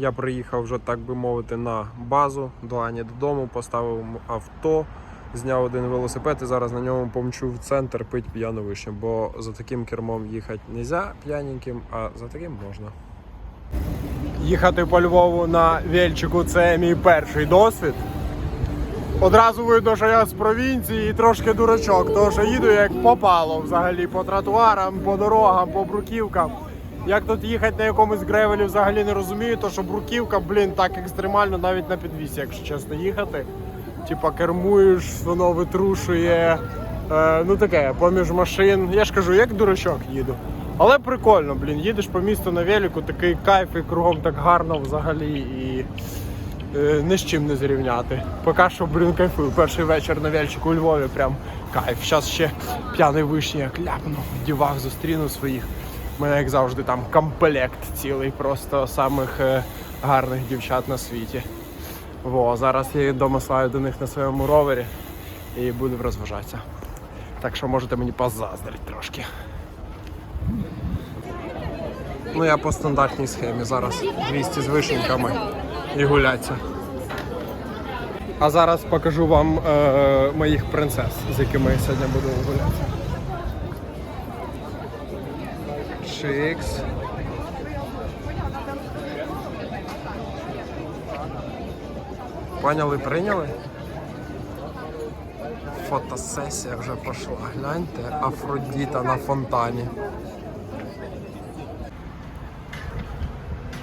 Я приїхав вже, так би мовити, на базу до Ані додому, поставив авто, зняв один велосипед і зараз на ньому помчу в центр пить п'яну вишню, бо за таким кермом їхати не можна п'яненьким, а за таким можна. Їхати по Львову на Вельчику це мій перший досвід. Одразу видно, що я з провінції і трошки дурачок, тому що їду як попало взагалі по тротуарам, по дорогам, по бруківкам. Як тут їхати на якомусь гревелі взагалі не розумію, то що бруківка, блін, так екстремально навіть на підвісі, якщо чесно, їхати. Типа кермуєш, воно витрушує. Е, ну таке, поміж машин. Я ж кажу, як дурачок їду. Але прикольно, блін, їдеш по місту на велику, такий кайф і кругом так гарно взагалі і е, ні з чим не зрівняти. Поки що, блін, кайфую. Перший вечір на вельчику у Львові прям кайф. Зараз ще п'яний вишні як ляпну, в дівах зустріну своїх. У мене, як завжди, там комплект цілий, просто самих е, гарних дівчат на світі. Во, зараз я вдома слаю до них на своєму ровері і буду розважатися. Так що можете мені позаздрити трошки. Ну я по стандартній схемі зараз 200 з вишеньками і гуляться. А зараз покажу вам е, моїх принцес, з якими я сьогодні буду гулятися. Шикс. Поняли, прийняли? Фотосесія вже пішла. Гляньте, Афродіта на фонтані.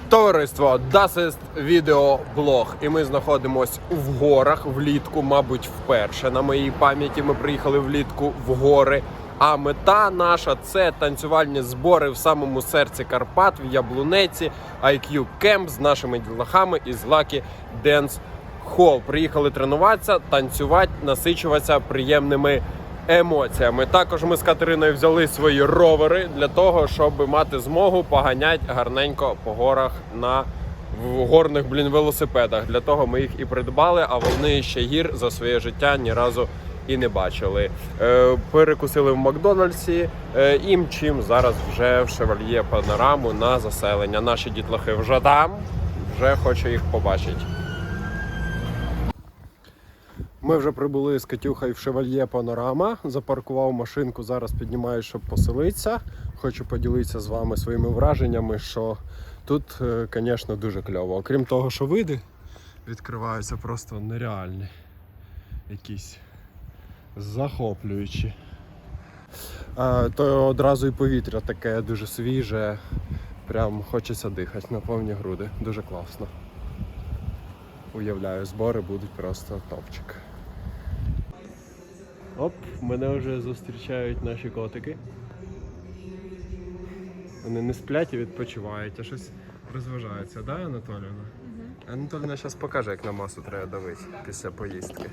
Товариство, das ist відеоблог. І ми знаходимось в горах влітку, мабуть, вперше. На моїй пам'яті ми приїхали влітку в гори. А мета наша це танцювальні збори в самому серці Карпат в Яблунеці, IQ Camp з нашими ділахами із Lucky Dance Hall. Приїхали тренуватися, танцювати, насичуватися приємними емоціями. Також ми з Катериною взяли свої ровери для того, щоб мати змогу поганяти гарненько по горах на в горних блін велосипедах. Для того ми їх і придбали, а вони ще гір за своє життя ні разу і не бачили. Е, перекусили в Макдональдсі е, і мчим зараз вже в шевальє панораму на заселення. Наші дітлахи вже там, вже хочу їх побачити. Ми вже прибули з Катюхою в шевальє Панорама. Запаркував машинку, зараз піднімаю, щоб поселитися. Хочу поділитися з вами своїми враженнями, що тут, е, звісно, дуже кльово. Окрім того, що види відкриваються просто нереальні. Якісь захоплюючі. А, то одразу і повітря таке дуже свіже. Прям хочеться дихати на повні груди. Дуже класно. Уявляю, збори будуть просто топчик. Оп, мене вже зустрічають наші котики. Вони не сплять і відпочивають, а щось розважаються, да, Анатоліївна? Угу. Анатоліївна зараз покаже, як на масу треба давити після поїздки.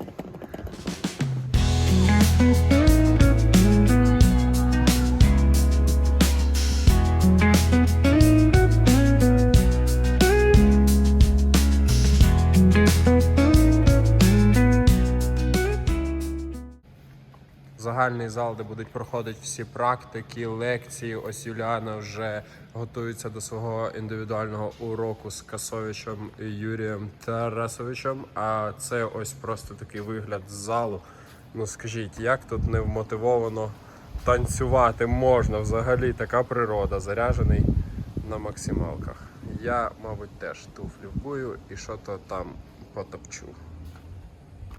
Загальний зал, де будуть проходити всі практики, лекції. Ось Юліана вже готується до свого індивідуального уроку з Касовичем Юрієм Тарасовичем. А це ось просто такий вигляд з залу. Ну скажіть, як тут не вмотивовано танцювати можна взагалі така природа, заряджений на максималках. Я, мабуть, теж туфлі вбую і що то там потопчу.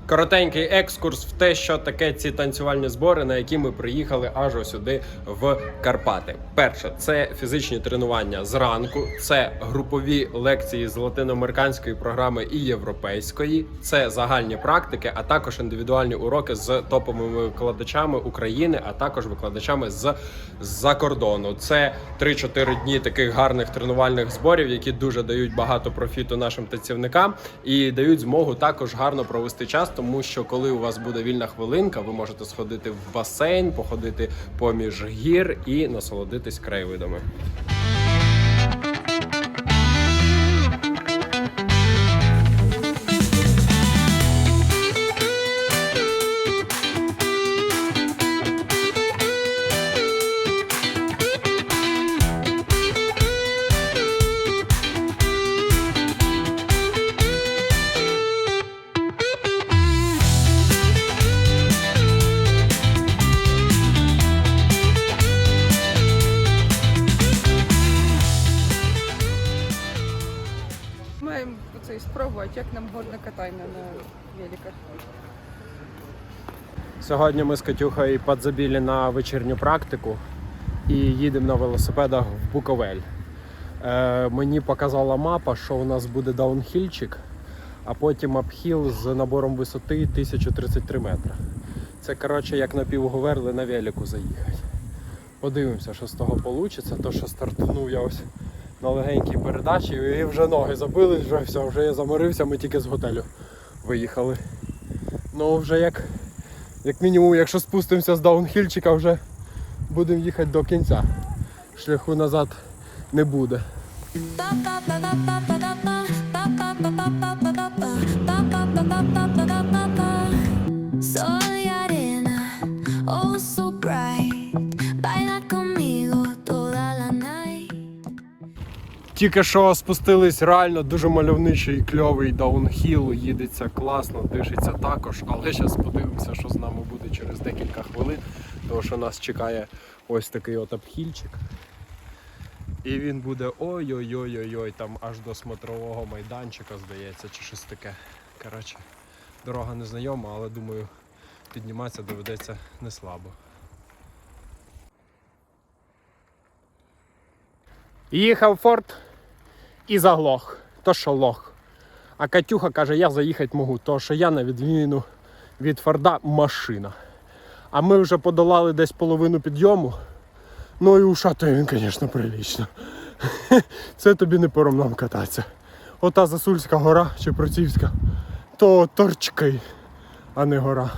Коротенький екскурс в те, що таке ці танцювальні збори, на які ми приїхали аж сюди в Карпати. Перше, це фізичні тренування зранку, це групові лекції з латиноамериканської програми і європейської, це загальні практики, а також індивідуальні уроки з топовими викладачами України, а також викладачами з за кордону. Це 3-4 дні таких гарних тренувальних зборів, які дуже дають багато профіту нашим танцівникам і дають змогу також гарно провести час, тому що коли у вас буде вільна хвилинка, ви можете сходити в басейн, походити поміж гір і насолодитись краєвидами. Сьогодні ми з Катюхою підзабіли на вечірню практику і їдемо на велосипедах в Буковель. Е, мені показала мапа, що у нас буде даунхільчик, а потім апхіл з набором висоти 1033 метри. Це коротше як на півговерли на велику заїхати. Подивимося, що з того вийде. То, що стартанув я ось на легенькій передачі, і вже ноги забили, вже все, вже я заморився, ми тільки з готелю виїхали. Ну вже як як мінімум, якщо спустимося з даунхільчика, вже будемо їхати до кінця. Шляху назад не буде. Тільки що спустились реально дуже мальовничий кльовий даунхіл, їдеться класно, дишиться також. Але зараз подивимося, що з нами буде через декілька хвилин, тому що нас чекає ось такий от обхільчик. І він буде ой-ой-ой-ой-ой, там аж до смотрового майданчика, здається, чи щось таке. Коротше, дорога незнайома, але думаю, підніматися доведеться не слабо. Їхав Форд і заглох. То що лох. А Катюха каже, я заїхати можу, то що я на відміну від Форда машина. А ми вже подолали десь половину підйому. Ну і ушатує він, звісно, прилічно. Це тобі не по ромнам кататися. Ота Засульська гора чи Процівська, то торчки, а не гора.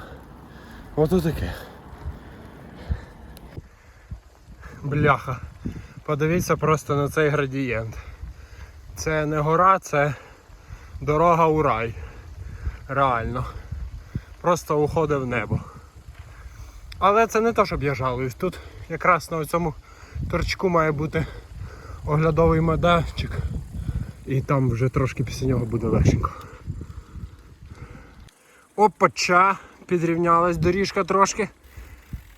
Ото таке. Бляха. Подивіться просто на цей градієнт. Це не гора, це дорога у рай. Реально. Просто уходить в небо. Але це не то, щоб я жалуюсь. Тут якраз на цьому торчку має бути оглядовий майданчик. І там вже трошки після нього буде легшенько. Опача, підрівнялась доріжка трошки.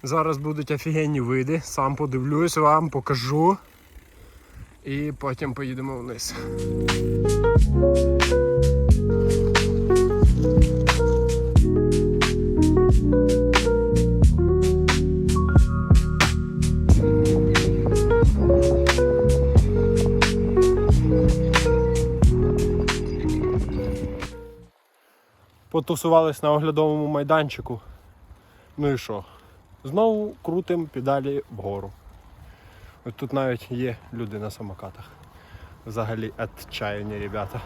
Зараз будуть офігенні види. Сам подивлюсь, вам покажу. І потім поїдемо вниз. Потусувались на оглядовому майданчику. Ну і що? Знову крутим педалі вгору. От тут навіть є люди на самокатах. Взагалі отчаяні, ребята.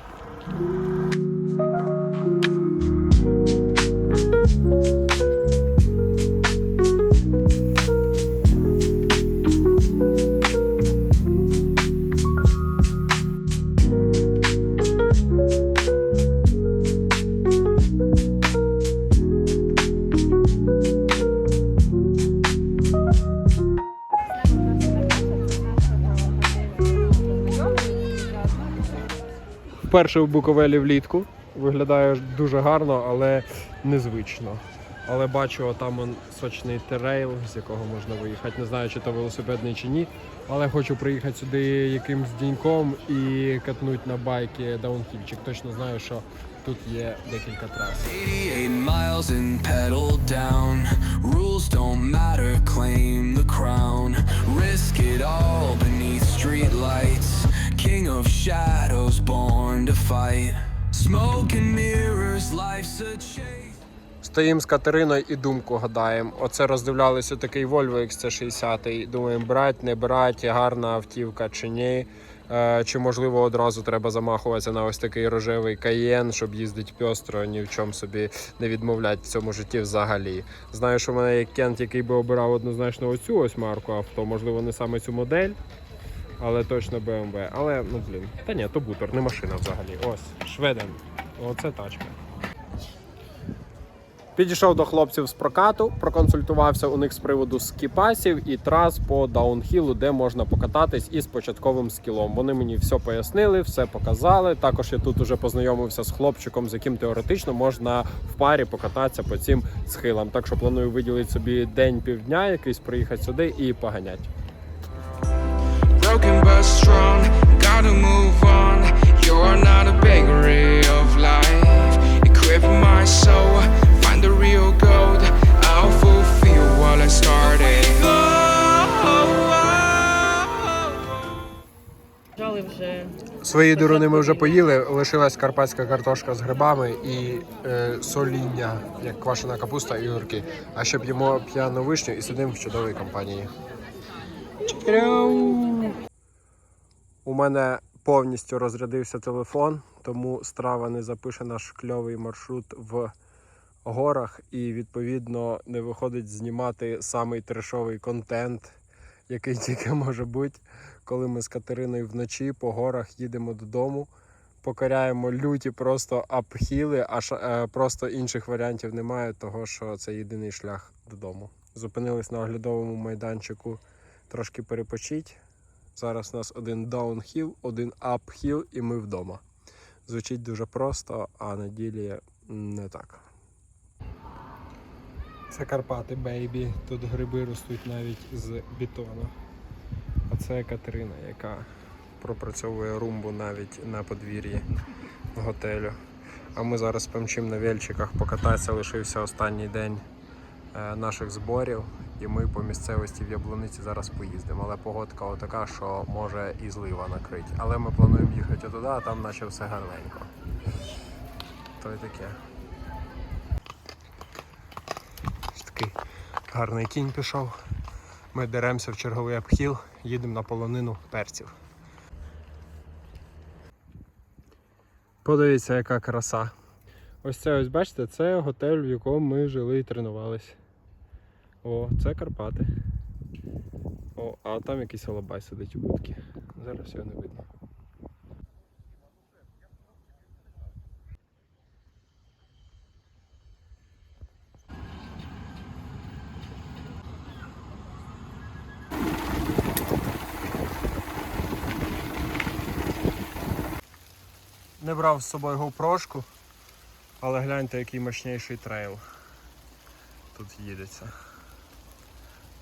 Вперше в Буковелі влітку. Виглядає дуже гарно, але незвично. Але бачу, там сочний терейл, з якого можна виїхати. Не знаю, чи то велосипедний чи ні. Але хочу приїхати сюди якимсь діньком і катнути на байки даунхільчик. Точно знаю, що тут є декілька трас. miles and pedal down. Rules don't matter, claim the crown. Risk it all beneath street lights. King of shadows, born to fight. Smoke and mirrors, life's a chase. Стоїмо з Катериною і думку гадаємо. Оце роздивлялися такий Volvo XC60. Думаємо, брати, не брати, гарна автівка чи ні. Е, Чи можливо одразу треба замахуватися на ось такий рожевий каєн, щоб їздити пьостро, ні в чому собі не відмовляти в цьому житті взагалі. Знаю, що в мене є кент, який би обирав однозначно оцю ось марку авто, можливо, не саме цю модель, але точно BMW. Але ну блін, та ні, то бутер, не машина взагалі. Ось, шведен. Оце тачка. Підійшов до хлопців з прокату, проконсультувався у них з приводу скіпасів і трас по даунхілу, де можна покататись із початковим скілом. Вони мені все пояснили, все показали. Також я тут уже познайомився з хлопчиком, з яким теоретично можна в парі покататися по цим схилам. Так що планую виділити собі день півдня, якийсь приїхати сюди і поганять. Broken but strong. Gotta move on. You're not a bakery of life. with my soul. Find the real gold. I'll fulfill what I started. Вже Свої дуруни ми вже поїли, лишилась карпатська картошка з грибами і е, соління, як квашена капуста і огірки. А ще п'ємо п'яну вишню і сидимо в чудовій компанії. У мене повністю розрядився телефон, тому страва не запише наш кльовий маршрут в горах і відповідно не виходить знімати самий трешовий контент, який тільки може бути, коли ми з Катериною вночі по горах їдемо додому. Покоряємо люті просто апхіли, аж е, просто інших варіантів немає, того що це єдиний шлях додому. Зупинились на оглядовому майданчику трошки перепочить. Зараз у нас один даунхіл, один апхіл, і ми вдома. Звучить дуже просто, а на ділі не так. Це Карпати, бейбі. Тут гриби ростуть навіть з бетону. А це Катерина, яка пропрацьовує румбу навіть на подвір'ї готелю. А ми зараз помчим на вельчиках покататися, лишився останній день е, наших зборів. І ми по місцевості в Яблуниці зараз поїздимо. Але погодка отака, що може і злива накрить. Але ми плануємо їхати туди, а там наче все гарненько. То й таке. Такий гарний кінь пішов. Ми деремося в черговий обхіл, їдемо на полонину перців. Подивіться, яка краса. Ось це ось бачите, це готель, в якому ми жили і тренувались. О, це Карпати. О, а там якийсь алабай сидить у будці. Зараз його не видно. Не брав з собою GoPro, але гляньте, який мощніший трейл. Тут їдеться.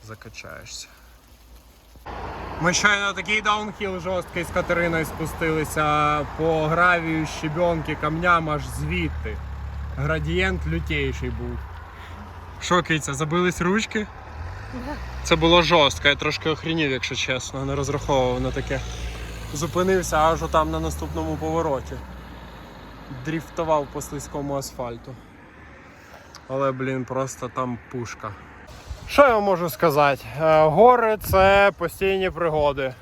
Закачаєшся. Ми щойно такий даунхіл жорсткий з Катериною спустилися по гравію, щебенки, камням аж звідти. Градієнт лютейший був. Що, Киця, забились ручки? Це було жорстко, я трошки охренів, якщо чесно, не розраховував на таке. Зупинився аж там на наступному повороті. Дріфтував по слизькому асфальту. Але, блін, просто там пушка. Що я можу сказати? Е, Гори це постійні пригоди.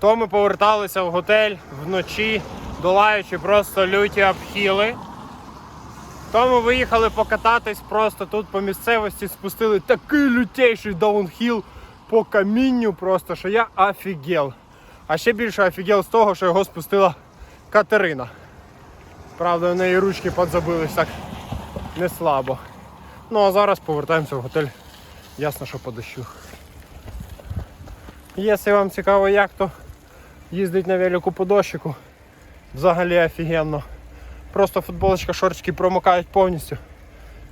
То ми поверталися в готель вночі, долаючи просто люті обхіли. То ми виїхали покататись просто тут по місцевості, спустили такий лютейший даунхіл по камінню, просто що я офігел. А ще більше офігел з того, що його спустила Катерина. Правда, в неї ручки подзабились так не слабо. Ну а зараз повертаємося в готель. Ясно, що по дощу. Якщо вам цікаво, як то їздить на велику по дощику, взагалі офігенно. Просто футболочка, шортики промокають повністю.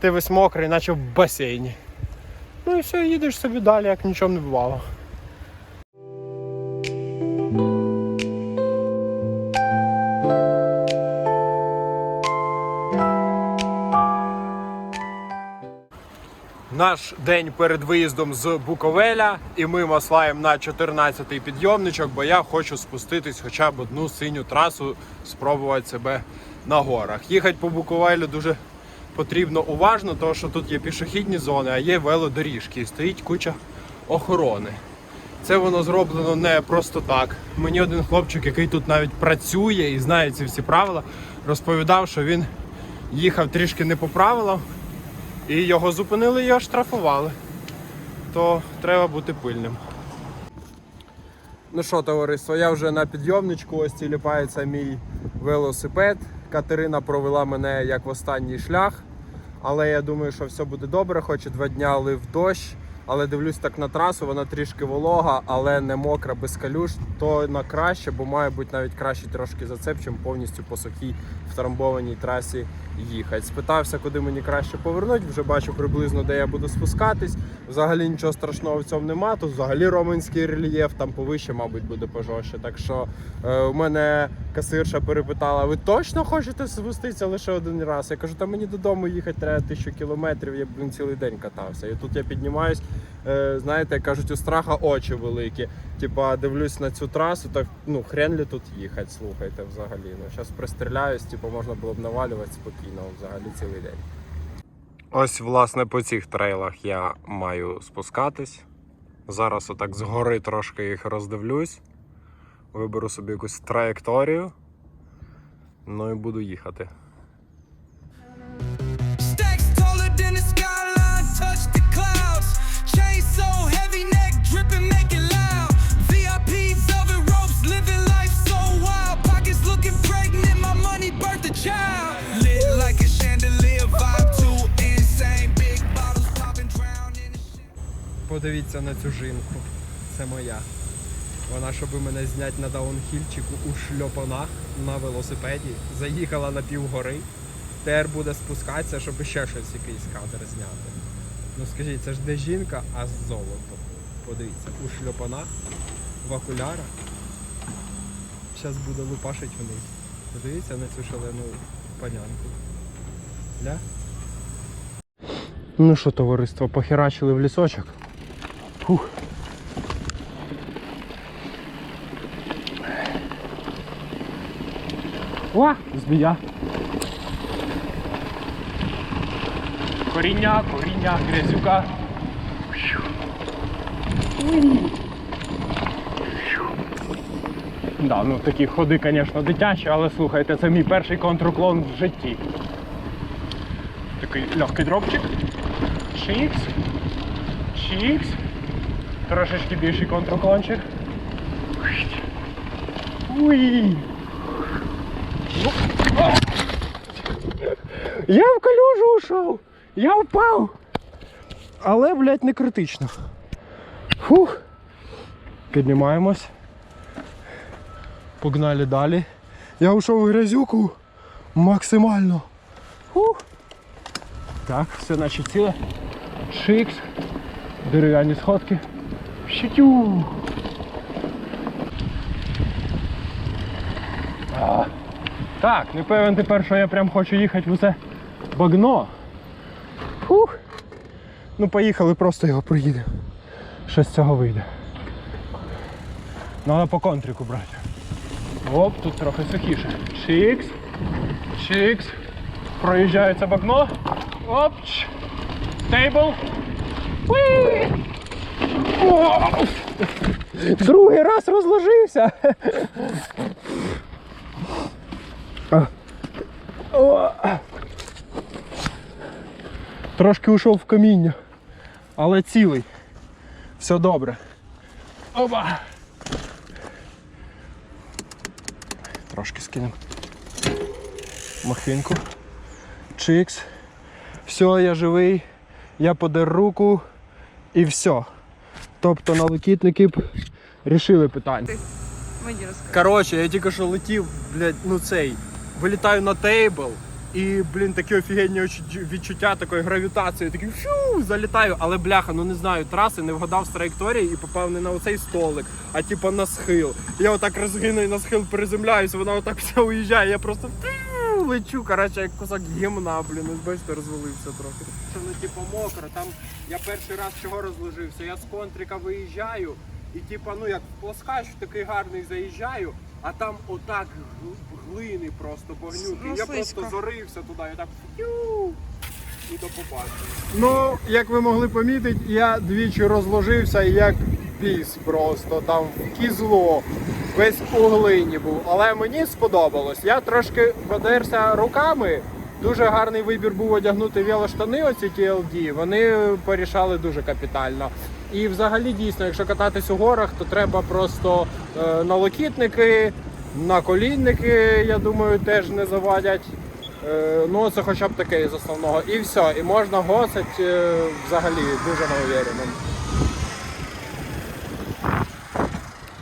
Ти весь мокрий, наче в басейні. Ну і все, їдеш собі далі, як нічого не бувало. Наш день перед виїздом з Буковеля, і ми маслаємо на 14-й підйомничок, бо я хочу спуститись хоча б одну синю трасу, спробувати себе на горах. Їхати по Буковелю дуже потрібно уважно, тому що тут є пішохідні зони, а є велодоріжки, і стоїть куча охорони. Це воно зроблено не просто так. Мені один хлопчик, який тут навіть працює і знає ці всі правила, розповідав, що він їхав трішки не по правилам. І його зупинили і оштрафували. То треба бути пильним. Ну що, товариство, я вже на підйомничку, ось тіліпається мій велосипед. Катерина провела мене як в останній шлях. Але я думаю, що все буде добре, хоч і два дня лив дощ. Але дивлюсь так на трасу, вона трішки волога, але не мокра, без калюш. То на краще, бо має бути навіть кращий трошки зацеп, чим повністю по сухій втрамбованій трасі їхати. Спитався, куди мені краще повернути. Вже бачу приблизно, де я буду спускатись. Взагалі нічого страшного в цьому нема. Тут взагалі романський рельєф, там повище, мабуть, буде пожорстче. Так що е, у мене касирша перепитала: ви точно хочете спуститися лише один раз? Я кажу, та мені додому їхати треба тисячу кілометрів. Я блін цілий день катався. І тут я піднімаюсь. Е, знаєте, кажуть, у страха очі великі. Типа дивлюсь на цю трасу, так ну хрен лі тут їхати, слухайте взагалі. Ну зараз пристріляюсь, типу можна було б навалювати спокійно взагалі цілий день. Ось, власне, по цих трейлах я маю спускатись. Зараз отак згори трошки їх роздивлюсь. Виберу собі якусь траєкторію. Ну і буду їхати. Подивіться на цю жінку. Це моя. Вона, щоб мене зняти на даунхільчику у шльопанах на велосипеді, заїхала на півгори. Тепер буде спускатися, щоб ще щось якийсь кадр зняти. Ну скажіть, це ж не жінка, а золото. Подивіться, у шльопанах, в окулярах. Зараз буде лупашить вниз. Подивіться на цю шалену панянку. Ля? Ну що, товариство, похерачили в лісочок. Фух. О, змія. Коріння, коріння, грязюка. Да, ну такі ходи, звісно, дитячі, але слухайте, це мій перший контруклон в житті. Такий легкий дропчик. Чікс. Чікс. Трошечки більший контруклончик. Уй. Я в калюжу ушов! Я впав! Але, блядь, не критично. Фух. Піднімаємось. Погнали далі. Я ушов в грязюку максимально. Фух. Так, все наче ціле. Шикс. Дерев'яні сходки. Щитю. А. Так, не певен тепер, що я прям хочу їхати в усе багно. Фух. Ну поїхали, просто його проїдемо. Що з цього вийде. Надо по контрику брати. Оп, тут трохи сухіше. Чикс. Чикс. Проїжджається багно. Опч. Стейбл. Уі! О! Другий раз розложився. О! Трошки ушов в каміння, але цілий. Все добре. Опа! Трошки скинемо. Махинку. Чикс. Все, я живий. Я подер руку і все. Тобто налокітники б рішили питання. Мені. Коротше, я тільки що летів, блядь, ну цей. Вилітаю на тейбл. І, блін, такі офігенні відчуття такої гравітації. Такий фью, залітаю, але бляха, ну не знаю, траси, не вгадав з траєкторії і попав не на оцей столик, а типу на схил. Я отак розгину і на схил приземляюсь, вона отак вся уїжджає, я просто лечу, коротше, як кусок гімна, блін, ось бачите, розвалився трохи. Що ну типу мокро, там я перший раз чого розложився, я з контрика виїжджаю. І типа, ну як плоскач такий гарний заїжджаю, а там отак глини просто багнюки. Ну, я просто зарився туди, і так фью, і до побачення. Ну, як ви могли помітити, я двічі розложився як біс просто там в кізло. Весь у глині був. Але мені сподобалось. Я трошки подерся руками. Дуже гарний вибір був одягнути велоштани, оці TLD. Вони порішали дуже капітально. І взагалі дійсно, якщо кататись у горах, то треба просто е, налокітники, наколінники, я думаю, теж не завадять. Е, ну, це хоча б таке із основного. І все. І можна госить е, взагалі дуже неувереним.